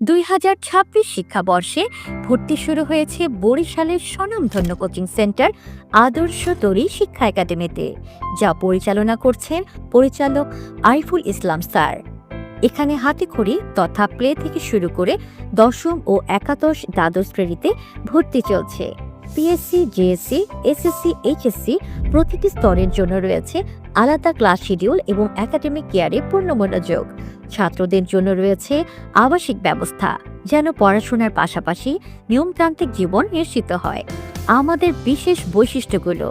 দুই হাজার ছাব্বিশ শিক্ষাবর্ষে ভর্তি শুরু হয়েছে বরিশালের স্বনামধন্য কোচিং সেন্টার আদর্শ তরী শিক্ষা একাডেমিতে, যা পরিচালনা করছেন পরিচালক আইফুল ইসলাম স্যার। এখানে হাতেখড়ি তথা প্লে থেকে শুরু করে দশম ও একাদশ দ্বাদশ শ্রেণীতে ভর্তি চলছে। পিএসসি জেএসসি এসএসসি এইচএসসি প্রতিটি স্তরের জন্য রয়েছে আলাদা ক্লাস শিডিউল এবং একাডেমিক কেয়ারে পূর্ণ মনোযোগ ছাত্রদের জন্য রয়েছে আবাসিক ব্যবস্থা, যেন পড়াশোনার পাশাপাশি নিয়মতান্ত্রিক জীবন নিশ্চিত হয়। আমাদের বিশেষ বৈশিষ্ট্যগুলো,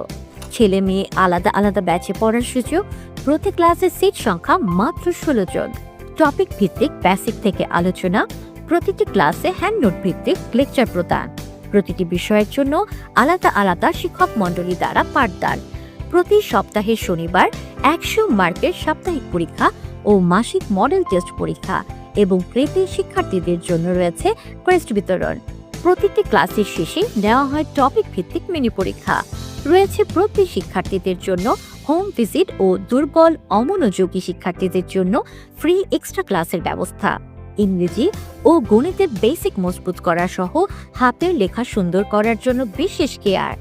ছেলে মেয়ে আলাদা আলাদা ব্যাচে পড়ার সুযোগ, প্রতি ক্লাসের সিট সংখ্যা মাত্র ষোলো জন। টপিক ভিত্তিক বেসিক থেকে আলোচনা, প্রতিটি ক্লাসে হ্যান্ড নোট ভিত্তিক লেকচার প্রদান। প্রতিটি বিষয়ের জন্য আলাদা আলাদা শিক্ষক মণ্ডলী দ্বারা পাঠদান। প্রতি সপ্তাহে শনিবার একশো মার্কের সাপ্তাহিক পরীক্ষা ও মাসিক মডেল টেস্ট পরীক্ষা এবং কৃতি শিক্ষার্থীদের জন্য রয়েছে ক্রেস্ট বিতরণ। প্রতিটি ক্লাসের শেষে নেওয়া হয় টপিক ভিত্তিক মিনি পরীক্ষা। রয়েছে প্রতি শিক্ষার্থীদের জন্য হোম ভিজিট ও দুর্বল অমনোযোগী শিক্ষার্থীদের জন্য ফ্রি এক্সট্রা ক্লাসের ব্যবস্থা। ইংরেজি ও গণিতের বেসিক মজবুত করা সহ হাতের লেখা সুন্দর করার জন্য বিশেষ কেয়ার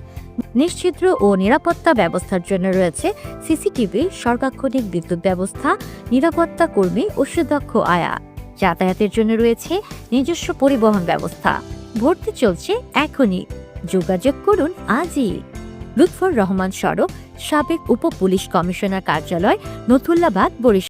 নিশ্চিদ্র ও নিরাপত্তা ব্যবস্থার জন্য রয়েছে সিসিটিভি সর্বাক্ষণিক বিদ্যুৎ ব্যবস্থা, নিরাপত্তা কর্মী ও সুদক্ষ আয়া। যাতায়াতের জন্য রয়েছে নিজস্ব পরিবহন ব্যবস্থা। ভর্তি চলছে এখনই। যোগাযোগ করুন আজই। লুৎফর রহমান সড়ক, সাবেক উপ পুলিশ কমিশনার কার্যালয় নথুল্লাবাদ বরিশাল।